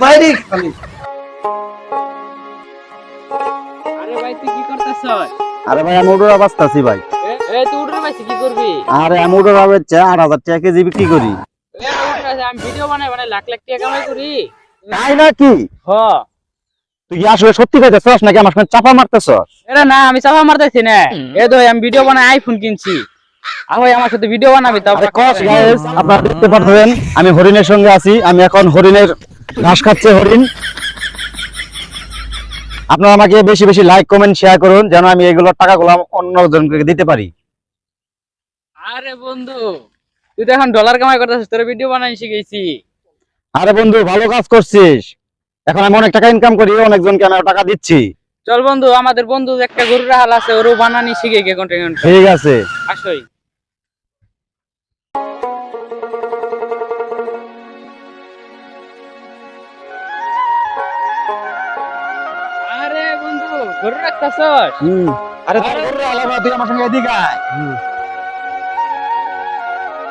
বাইরে খালি আরে ভাই তুই কি করতেছ আরে ভাই। আমি ওডোর অবস্থাছি ভাই এ তুই উঠে পাইছি কি করবি আরে আমি ওডোর অবস্থা আট হাজার টাকা কেজি বিক্রি করি। এ উঠে আছে, আমি ভিডিও বানাই বানাই লাখ লাখ টাকা কামাই করি। তাই নাকি? হ। তুই আসলে সত্যি কইতেছস নাকি আমার সঙ্গে চাপা মারতেছস? এটা না আমি চাপা মারতেছি না। এ তো আমি ভিডিও বানাই আইফোন কিনছি। আহোই আমার সাথে ভিডিও বানাবি আপনারা দেখতে পাচ্ছেন আমি হরিণের সঙ্গে আছি আমি এখন হরিণের ঘাস খাচ্ছে হরিণ। আপনারা আমাকে বেশি বেশি লাইক কমেন্ট শেয়ার করুন যেন আমি এগুলোর টাকাগুলো অন্যজনকে দিতে পারি। আরে বন্ধু তুই তো এখন ডলার কামাই করতেছিস তোর ভিডিও বানাই শিখেছি আরে বন্ধু ভালো কাজ করছিস। এখন আমি অনেক টাকা ইনকাম করি অনেকজনকে আমি টাকা দিচ্ছি। চল বন্ধু আমাদের বন্ধু একটা গরুর হাল আছে ওরও বানানি শিখে গে কন্টেন্ট ঠিক আছে। আসই। আরে বন্ধু গরু রাখতাছস? হুম। আরে তোর গরুর আলাদা তুই আমার সঙ্গে এদিকে আয়।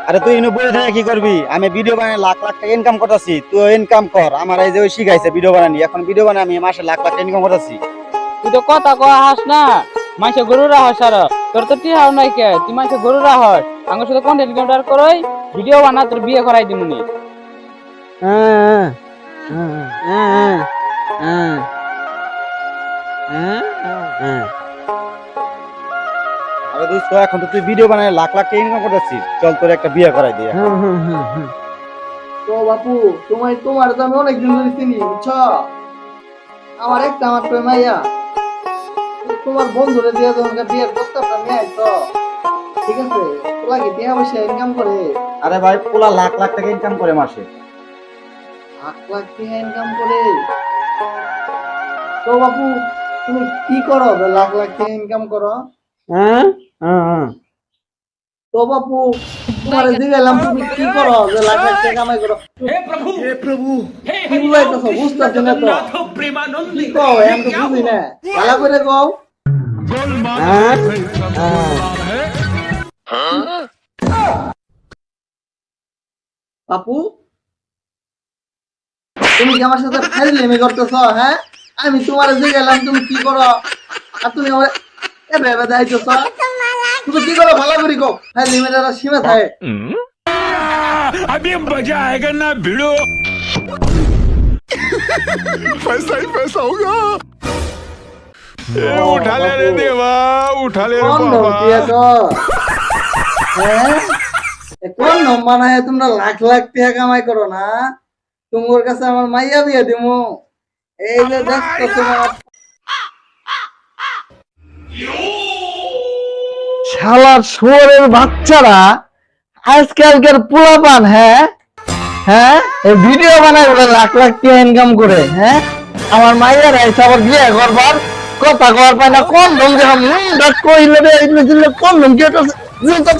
আরে তুই ইনো বসে থেকে কি করবি? আমি ভিডিও বানাই লাখ লাখ টাকা ইনকাম করতেছি। তুই ইনকাম কর। আমার এই যে ওই শিখাইছে ভিডিও বানানি। এখন ভিডিও বানাই আমি মাসে লাখ লাখ টাকা ইনকাম করতেছি। তুই তো কথা কয়া হাস না। মাইসে গরু রাহস আর। তোর তো টিহাও নাই কে? তুই মাইসে গরু রাহস। আমার সাথে কন্টেন্ট ক্রিয়েটর করই ভিডিও বানা তোর বিয়ে করাই দিমুনি আরে দোস্ত এখন তো তুই ভিডিও বানাই লাখ লাখ টাকা ইনকাম করতেছিস। চল তোর একটা বিয়ে করাই দিয়ে। তো বাপু তোমায় তোমার তো আমি অনেকদিন ধরে চিনি বুঝছ? আমার একটা আমার মাইয়া। তোমার বন্ধুরে দিয়ে তোমাকে বিয়ের প্রস্তাবটা নিয়ে তো ঠিক আছে? কি ইনকাম করে? আরে ভাই পোলা লাখ লাখ টাকা ইনকাম করে মাসে। লাখ লাখ টিয়া ইনকাম করে? তো বাপু তুমি কি করো? লাখ লাখ টিয়া ইনকাম করো? তো বাপু তোমার জিজ্ঞাসলাম তুমি কি করো? যে লাখ লাখ টাকা কামাই করো। হে প্রভু! হে প্রভু! কি বুঝাইতেছো বুঝতেছি না তো? কি কও? আমি তো বুঝি না। ভালো করে কও। বাপু তুমি কি আমার সাথে ফাইজলামি করতেছ? হ্যাঁ? আমি তোমার যে গেলাম তুমি কি করো? আর তুমি আমার এ ভেবে দেখাইতেছ তুমি কি করো ভালো করে কো ফাইজলামি একটা সীমা থাকে अभी मजा आएगा ना भिड़ो पैसा ही पैसा होगा ए, उठा ले रे देवा उठा ले रे কোন बाबा ধমকি তো হ্যাঁ এ কোন নম বানায় তোমরা লাখ লাখ টাকা কামাই করো না তোমার কাছে আমার মাইয়া বিয়ে দিমু এই যে দেখছো তোমার শালার শুয়োরের বাচ্চারা আজকালকার পোলাপান হ্যাঁ? হ্যাঁ? এই ভিডিও বানায় বলে লাখ লাখ টাকা ইনকাম করে হ্যাঁ? আমার মাইয়ার এসে আবার বিয়ে করবার কথা কর পায় না, কোন ঢং যখন ডাক কইলে রে ইলে দিলে কোন আছে জুতা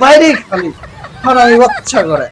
বাইরে খালি। হারামি বাচ্চা করে।